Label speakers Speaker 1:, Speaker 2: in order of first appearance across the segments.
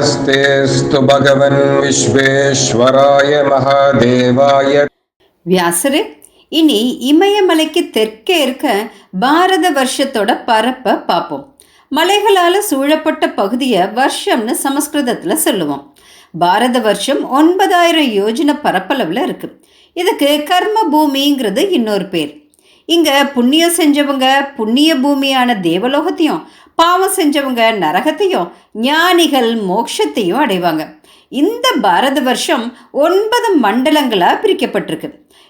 Speaker 1: नमस्तेऽस्तु भगवन् विश्वेश्वराय महादेवाय
Speaker 2: வியாசரு இனி இமயமலைக்கு தெற்கே இருக்க பாரத வருஷத்தோட பரப்பை பார்ப்போம் மலைகளால் சூழப்பட்ட பகுதியை வருஷம்னு சமஸ்கிருதத்தில் சொல்லுவோம் பாரத வருஷம் ஒன்பதாயிரம் யோஜனை பரப்பளவில் இருக்கு இதுக்கு கர்ம பூமிங்கிறது இன்னொரு பேர் இங்கே புண்ணியம் செஞ்சவங்க புண்ணிய பூமியான தேவலோகத்தையும் பாவம் செஞ்சவங்க நரகத்தையும் ஞானிகள் மோட்சத்தையும் அடைவாங்க. இந்த பாரத வருஷம் ஒன்பது மண்டலங்களாக பிரிக்கப்பட்டிருக்கு.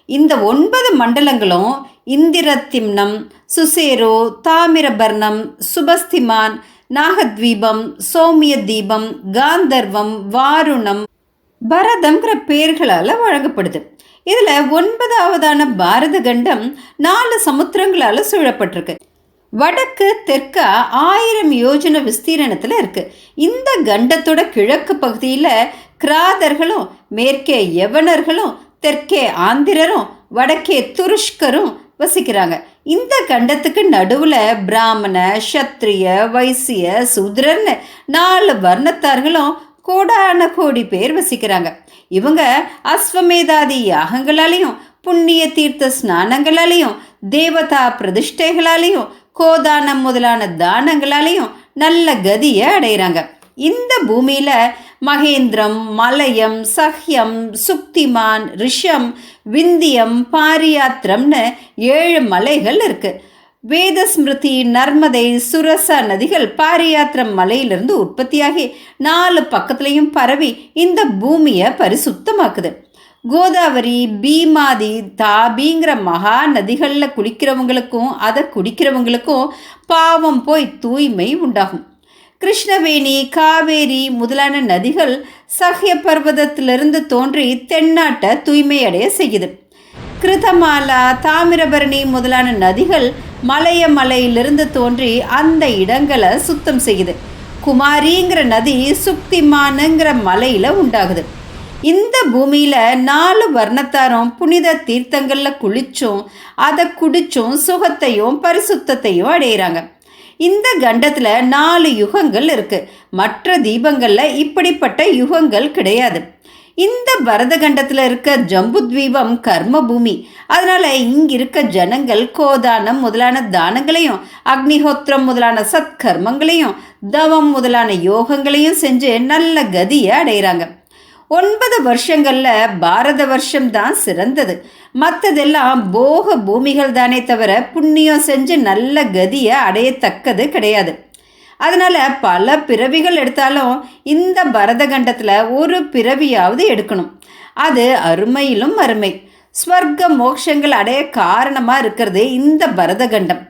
Speaker 2: இந்த ஒன்பது மண்டலங்களும் இந்திரத்திம்னம் சுசேரோ தாமிரபர்ணம் சுபஸ்திமான் நாகத்வீபம் சோமிய தீபம் காந்தர்வம் வாருணம் பரதம்ங்கிற பெயர்களால் வழங்கப்படுது. இதில் ஒன்பதாவதான பாரத கண்டம் நாலு சமுத்திரங்களால் சூழப்பட்டிருக்கு. வடக்கு தெற்கா ஆயிரம் யோஜன விஸ்தீரணத்தில் இருக்கு. இந்த கண்டத்தோட கிழக்கு பகுதியில் கிராதர்களும் மேற்கே யவனர்களும் தெற்கே ஆந்திரரும் வடக்கே துருஷ்கரும் வசிக்கிறாங்க. இந்த கண்டத்துக்கு நடுவில் பிராமண சத்திரிய வைசிய சூத்ரர்னு நாலு வர்ணத்தார்களும் கோடான கோடி பேர் வசிக்கிறாங்க. இவங்க அஸ்வமேதாதி யாகங்களாலையும் புண்ணிய தீர்த்த ஸ்நானங்களாலையும் தேவதா பிரதிஷ்டைகளாலையும் கோதானம் முதலான தானங்களாலையும் நல்ல கதியை அடைகிறாங்க இந்த பூமியில் மகேந்திரம் மலயம் சஹ்யம் சுக்திமான் ரிஷம் விந்தியம் பாரியாத்திரம்னு ஏழு மலைகள் இருக்குது வேதஸ்மிருதி நர்மதை சுரச நதிகள் பாரியாத்திரம் மலையிலிருந்து உற்பத்தியாகி நாலு பக்கத்துலேயும் பரவி இந்த பூமியை பரிசுத்தமாக்குது. கோதாவரி பீமாதி தாபிங்கிற மகா நதிகளில் குளிக்கிறவங்களுக்கும் அதை குடிக்கிறவங்களுக்கும் பாவம் போய் தூய்மை உண்டாகும். கிருஷ்ணவேணி காவேரி முதலான நதிகள் சஹ்ய பர்வதத்திலிருந்து தோன்றி தென்னாட்டை தூய்மையடைய செய்யுது. கிருதமாலா தாமிரபரணி முதலான நதிகள் மலைய மலையிலிருந்து தோன்றி அந்த இடங்களை சுத்தம் செய்யுது. குமாரிங்கிற நதி சுக்திமானுங்கிற மலையில் உண்டாகுது. இந்த பூமியில் நாலு வர்ணத்தாரும் புனித தீர்த்தங்களில் குளிச்சும் அதை குடிச்சும் சுகத்தையும் பரிசுத்தையும் அடையிறாங்க. இந்த கண்டத்தில் நாலு யுகங்கள் இருக்குது மற்ற தீபங்களில் இப்படிப்பட்ட யுகங்கள் கிடையாது. இந்த பரதகண்டத்தில் இருக்க ஜம்புத்வீபம் கர்ம பூமி அதனால் இங்கே இருக்க ஜனங்கள் கோதானம் முதலான தானங்களையும் அக்னிஹோத்திரம் முதலான சத்கர்மங்களையும் தவம் முதலான யோகங்களையும் செஞ்சு நல்ல கதியை அடைகிறாங்க ஒன்பது வருஷங்களில் பாரத வருஷம் தான் சிறந்தது. மற்றதெல்லாம் போக பூமிகள் தானே தவிர புண்ணியம் செஞ்சு நல்ல கதியை அடையத்தக்கது கிடையாது. அதனால் பல பிறவிகள் எடுத்தாலும் இந்த பரதகண்டத்தில் ஒரு பிறவியாவது எடுக்கணும். அது அருமையிலும் அருமை. ஸ்வர்க்க மோட்சங்கள் அடைய காரணமாக இருக்கிறது இந்த பரதகண்டம்.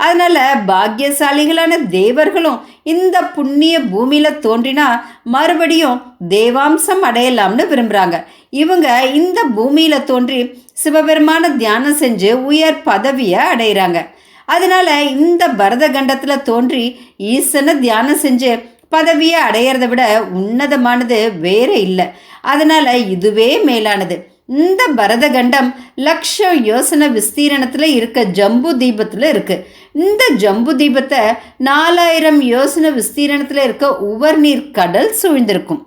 Speaker 2: அதனால் பாக்கியசாலிகளான தேவர்களும் இந்த புண்ணிய பூமியில் தோன்றினா மறுபடியும் தேவாம்சம் அடையலாம்னு விரும்புகிறாங்க இவங்க இந்த பூமியில் தோன்றி சிவபெருமான தியானம் செஞ்சு உயர் பதவியை அடைகிறாங்க அதனால் இந்த பரத கண்டத்தில் தோன்றி ஈசனை தியானம் செஞ்சு பதவியை அடையிறத விட உன்னதமானது வேற இல்லை. அதனால் இதுவே மேலானது. இந்த பரதகண்டம் லக்ஷம் யோசனை விஸ்தீரணத்தில் இருக்க ஜம்பு தீபத்தில் இருக்குது இந்த ஜம்பு தீபத்தை நாலாயிரம் யோசனை விஸ்தீரணத்தில் இருக்க உவர் நீர் கடல் சூழ்ந்திருக்கும்.